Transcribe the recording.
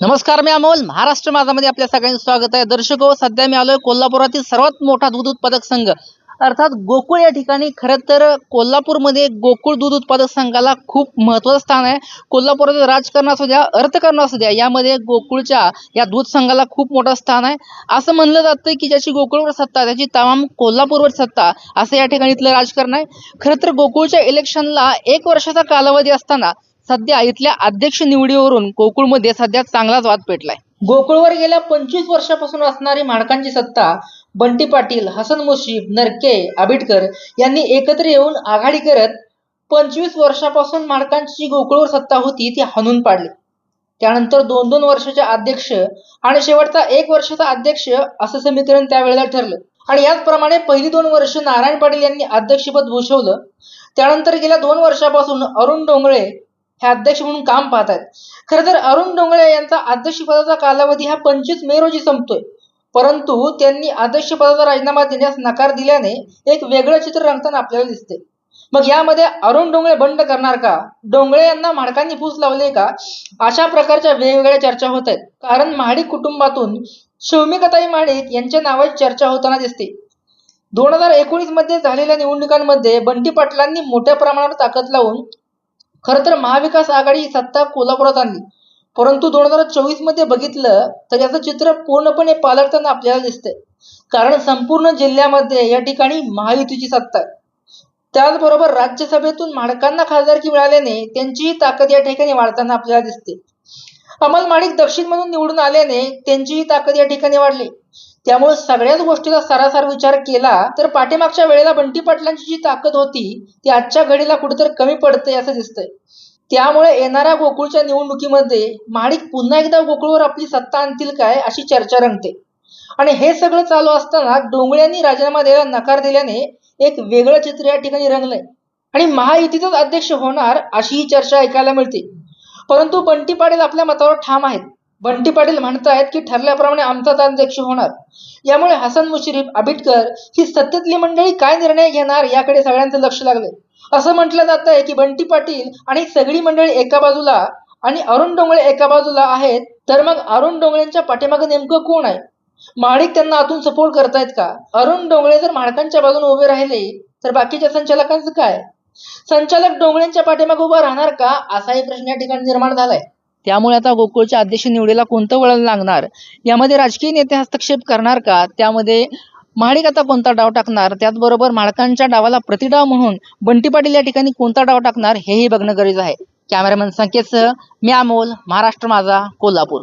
नमस्कार मी अमोल. महाराष्ट्र माझामध्ये आपल्या सगळ्यांचं स्वागत आहे. दर्शक हो सध्या मी आलोय कोल्हापुरातील सर्वात मोठा दूध उत्पादक संघ. अर्थात गोकुळ या ठिकाणी खरं तर कोल्हापूरमध्ये गोकुळ दूध उत्पादक संघाला खूप महत्त्वाचं स्थान आहे. कोल्हापुरातील राजकारण असू द्या अर्थकारण असू द्या यामध्ये गोकुळच्या या दूध संघाला खूप मोठं स्थान आहे. असं म्हणलं जातं की ज्याची गोकुळवर सत्ता त्याची तमाम कोल्हापूरवर सत्ता असं या ठिकाणी इथलं राजकारण आहे. खरं तर गोकुळच्या इलेक्शनला एक वर्षाचा कालावधी असताना सध्या इथल्या अध्यक्ष निवडीवरून गोकुळमध्ये सध्या चांगलाच वाद पेटलाय. गोकुळवर गेल्या पंचवीस वर्षापासून असणारी माणकांची सत्ता बंटी पाटील हसन मुशीफ नरके आबिटकर यांनी एकत्र येऊन आघाडी करत पंचवीस वर्षापासून माणकांची गोकुळवर सत्ता होती ती हाणून पाडली. त्यानंतर दोन दोन वर्षाचे अध्यक्ष आणि शेवटचा एक वर्षाचा अध्यक्ष असं समीकरण त्यावेळेला ठरलं. आणि याचप्रमाणे पहिली दोन वर्ष नारायण पाटील यांनी अध्यक्षपद भूषवलं. त्यानंतर गेल्या दोन वर्षापासून अरुण डोंगळे हे अध्यक्ष म्हणून काम पाहत आहेत खरं तर अरुण डोंगळे यांचा अध्यक्षपदाचा कालावधी हा पंचवीस मे रोजी संपतोय. परंतु त्यांनी अध्यक्षपदाचा राजीनामा देण्यास नकार दिल्याने एक वेगळं चित्र रंगताना आपल्याला दिसते मग यामध्ये अरुण डोंगळे बंड करणार का? डोंगळे यांना माडकांनी फूस लावले का? अशा प्रकारच्या वेगवेगळ्या चर्चा होत आहेत कारण महाडिक कुटुंबातून शौमिकताई महाडिक यांच्या नावाची चर्चा होताना दिसते. दोन हजार एकोणीसमध्ये झालेल्या निवडणुकांमध्ये बंटी पाटलांनी मोठ्या प्रमाणावर ताकद लावून खरं तर महाविकास आघाडी सत्ता कोल्हापुरात आणली. परंतु दोन हजार चोवीसमध्ये बघितलं तर याचं चित्र पूर्णपणे पालटताना आपल्याला दिसतंय. कारण संपूर्ण जिल्ह्यामध्ये या ठिकाणी महायुतीची सत्ता आहे. त्याचबरोबर राज्यसभेतून माडकांना खासदारकी मिळाल्याने त्यांचीही ताकद या ठिकाणी वाढताना आपल्याला दिसते. अमल माडिक दक्षिण मधून निवडून आल्याने त्यांचीही ताकद या ठिकाणी वाढली. त्यामुळे सगळ्याच गोष्टीचा सरासर विचार केला तर पाठीमागच्या वेळेला बंटी पाटलांची जी ताकद होती ती आजच्या घडीला कुठेतरी कमी पडते असं दिसतंय. त्यामुळे येणाऱ्या गोकुळच्या निवडणुकीमध्ये महाडिक पुन्हा एकदा गोकुळवर आपली सत्ता आणतील काय अशी चर्चा रंगते. आणि हे सगळं चालू असताना डोंगळ्यांनी राजीनामा द्यायला नकार दिल्याने एक वेगळं चित्र या ठिकाणी रंगलंय. आणि महायुतीचाच अध्यक्ष होणार अशी ही चर्चा ऐकायला मिळते. परंतु बंटी पाटील आपल्या मतावर ठाम आहेत. बंटी पाटील म्हणतायत की ठरल्याप्रमाणे आमचाच अध्यक्ष होणार. यामुळे हसन मुश्रीफ आबिटकर ही सत्तेतली मंडळी काय निर्णय घेणार याकडे सगळ्यांचं लक्ष लागले. असं म्हटलं जात आहे की बंटी पाटील आणि सगळी मंडळी एका बाजूला आणि अरुण डोंगळे एका बाजूला आहेत तर मग अरुण डोंगळेंच्या पाठीमागे नेमकं कोण आहे? महाडिक त्यांना आतून सपोर्ट करतायत का? अरुण डोंगळे जर माडकांच्या बाजूने उभे राहिले तर बाकीच्या संचालकांचं काय? संचालक डोंगळेंच्या पाठीमागे उभा राहणार का? असाही प्रश्न या ठिकाणी निर्माण झालाय. त्यामुळे आता गोकुळच्या अध्यक्ष निवडीला कोणतं वळण लागणार? यामध्ये राजकीय नेते हस्तक्षेप करणार का? त्यामध्ये महाडिक आता कोणता डाव टाकणार? त्याचबरोबर माळकांच्या डावाला प्रतिडाव म्हणून बंटी पाटील या ठिकाणी कोणता डाव टाकणार हेही बघणं गरजेचं आहे. कॅमेरामॅन संकेतसह मी अमोल महाराष्ट्र माझा कोल्हापूर.